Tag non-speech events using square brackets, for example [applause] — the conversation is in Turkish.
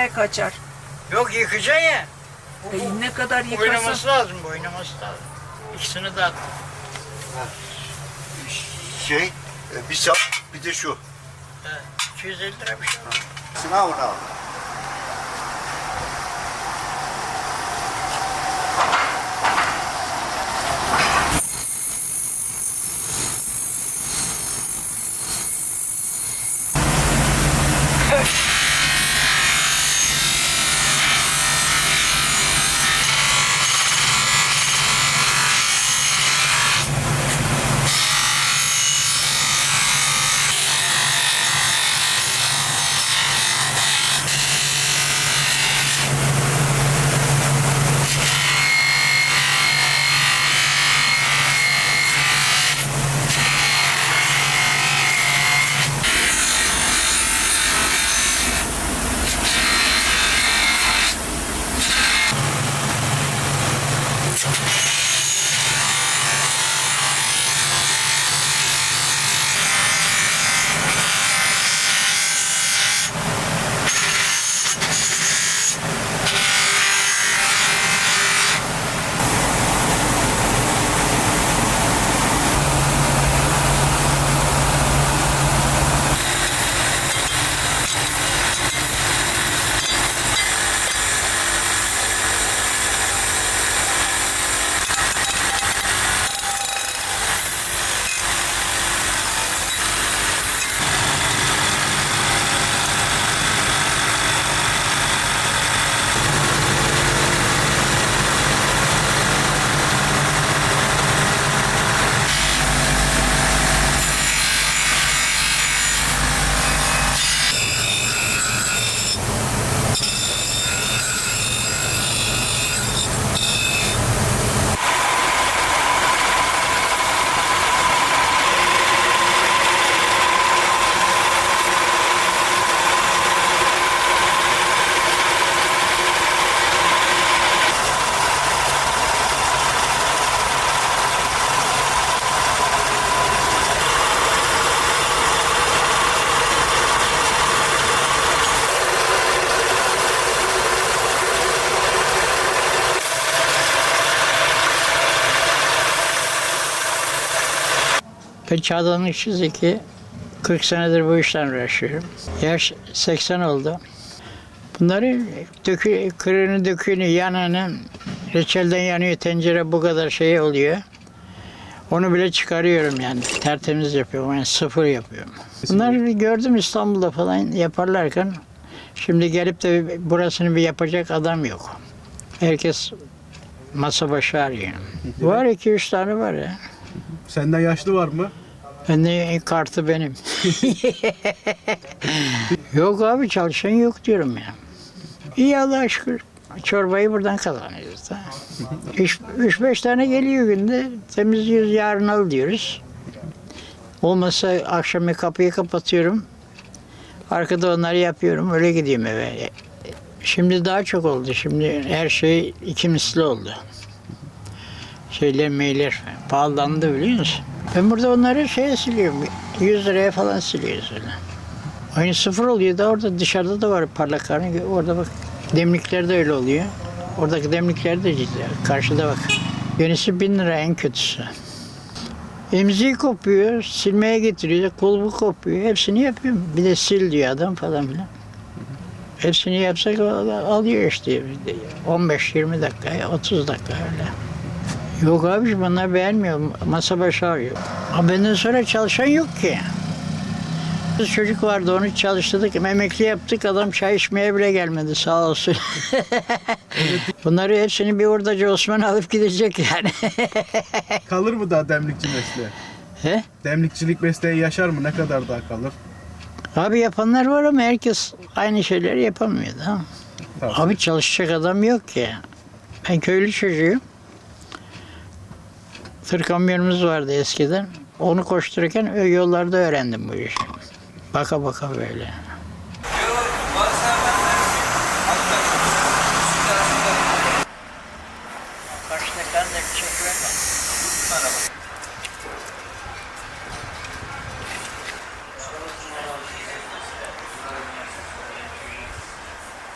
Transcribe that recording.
oynamaya kaçar. Yok yıkacaksın ya. Bu- bu- E, ne kadar yıkarsa Oynaması lazım bu oynaması lazım. İkisini de attım. Şey, e, bir sap, bir de şu. He, 250 lira bir şey. Sınav onu al. Ben Çağda'n Zeki. 40 senedir bu işten uğraşıyorum. Yaş 80 oldu. Bunları dökü, kırığını döküğünü yananın reçelden yanıyor tencere bu kadar şey oluyor. Onu bile çıkarıyorum yani. Tertemiz yapıyorum. Yani sıfır yapıyorum. Bunları gördüm İstanbul'da falan yaparlarken. Şimdi gelip de burasını bir yapacak adam yok. Herkes masa başı arıyor. Var iki üç tane var ya. Senden yaşlı var mı? De kartı benim. [laughs] yok abi çalışan yok diyorum ya. İyi Allah'a şükür. Çorbayı buradan kazanıyoruz da. Üç, üç beş tane geliyor günde. Temizliyoruz yarın al diyoruz. Olmasa akşam kapıyı kapatıyorum. Arkada onları yapıyorum. Öyle gidiyorum eve. Şimdi daha çok oldu. Şimdi her şey iki misli oldu. Şeyler meyler pahalandı biliyor musun? Ben burada onları şeye siliyorum. 100 liraya falan siliyoruz öyle. Aynı sıfır oluyor da orada dışarıda da var parlak halini. Orada bak demlikler de öyle oluyor. Oradaki demlikler de ciddi. Karşıda bak. Yenisi bin lira en kötüsü. Emziği kopuyor, silmeye getiriyor, kulbu kopuyor. Hepsini yapıyorum. Bir de sil diyor adam falan filan. Hepsini yapsak al- alıyor işte. 15-20 dakika, 30 dakika öyle. Yok abi bunlar beğenmiyor. Masa başı arıyor. Ama benden sonra çalışan yok ki. Kız çocuk vardı onu çalıştırdık. Emekli yaptık. Adam çay içmeye bile gelmedi sağ olsun. [laughs] Bunları hepsini bir hurdacı Osman alıp gidecek yani. [laughs] Kalır mı daha demlikçi mesleği? He? Demlikçilik mesleği yaşar mı? Ne kadar daha kalır? Abi yapanlar var ama herkes aynı şeyleri yapamıyor. Tamam. Tamam. Abi çalışacak adam yok ki. Ben köylü çocuğuyum. Tır kamyonumuz vardı eskiden. Onu koştururken yollarda öğrendim bu işi. Baka baka böyle.